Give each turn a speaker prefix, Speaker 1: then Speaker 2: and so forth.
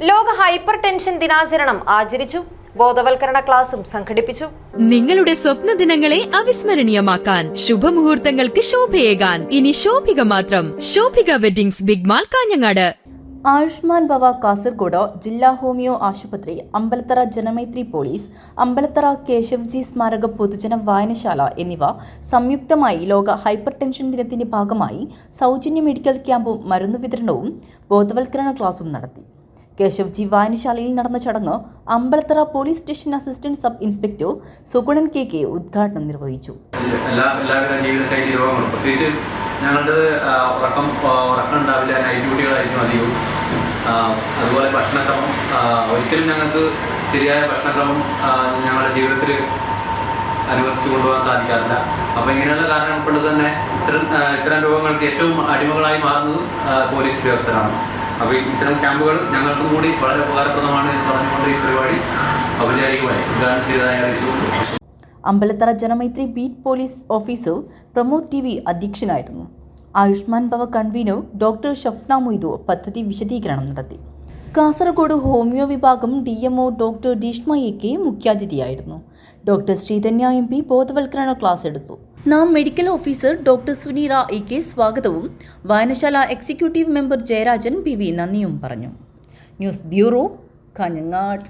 Speaker 1: ലോക hyper tension ദിനാചരണം ആചരിച്ചു. ബോധവൽക്കരണ ക്ലാസും സംഘടിപ്പിച്ചു.
Speaker 2: നിങ്ങളുടെ സ്വപ്ന ദിനങ്ങളെ അവിസ്മരണീയമാക്കാൻ ശുഭമുഹൂർത്തങ്ങൾക്ക് ശോഭയേകാൻ. ഇനി ശോഭിക മാത്രം. Shobhika weddings big mall Kanhangad.
Speaker 3: Ayushman Bhava Kasaragod ജില്ലാ ഹോമിയോ ആശുപത്രി അമ്പലത്തറ ജനമൈത്രി പോലീസ് അമ്പലത്തറ കേശവ്ജി സ്മാരക പൊതുജന വായനശാല എന്നിവ സംയുക്തമായി ലോക ഹൈപ്പർ ടെൻഷൻ ദിനത്തിന്റെ ഭാഗമായി സൗജന്യ മെഡിക്കൽ ക്യാമ്പും മരുന്നു വിതരണവും ബോധവൽക്കരണ ക്ലാസും നടത്തി. കേശവ്ജി വായനശാലയിൽ നടന്ന ചടങ്ങ് Ambalathara police station assistant sub inspector Sugunan K K ഉദ്ഘാടനം നിർവഹിച്ചു.
Speaker 4: നൈറ്റ് അതുപോലെ ഭക്ഷണക്രമം ഒരിക്കലും ഞങ്ങൾക്ക് ശരിയായ ഭക്ഷണക്രമം ഞങ്ങളുടെ ജീവിതത്തിൽ അനുവദിച്ചു കൊണ്ടുപോകാൻ സാധിക്കാറില്ല. അപ്പോൾ ഇങ്ങനെയുള്ള കാരണങ്ങൾ കൊണ്ട് തന്നെ ഇത്തരം ഇത്തരം രോഗങ്ങൾക്ക് ഏറ്റവും അടിമകളായി മാറുന്നത് പോലീസ് ഉദ്യോഗസ്ഥരാണ്. അപ്പോൾ ഇത്തരം ക്യാമ്പുകൾ ഞങ്ങൾക്കും കൂടി വളരെ ഉപകാരപ്രദമാണ് എന്ന് പറഞ്ഞുകൊണ്ട് ഈ പരിപാടി ഔപചാരികമായി ഉദ്ഘാടനം ചെയ്തതായി അറിയിച്ചു.
Speaker 3: Ambalathara Janamaithri beat police officer Pramod T V അധ്യക്ഷനായിരുന്നു. ആയുഷ്മാൻ ഭവ കൺവീനർ ഡോക്ടർ ഷഫ്ന മൊയ്തു പദ്ധതി വിശദീകരണം നടത്തി. കാസർഗോഡ് ഹോമിയോ വിഭാഗം D MO doctor Deeshma A K മുഖ്യാതിഥിയായിരുന്നു. Doctor Sreedhanya M P ബോധവൽക്കരണ ക്ലാസ് എടുത്തു. NAM medical officer doctor Suneera A K സ്വാഗതവും വായനശാല executive member Jayarajan P V നന്ദിയും പറഞ്ഞു. News bureau Kanhangad.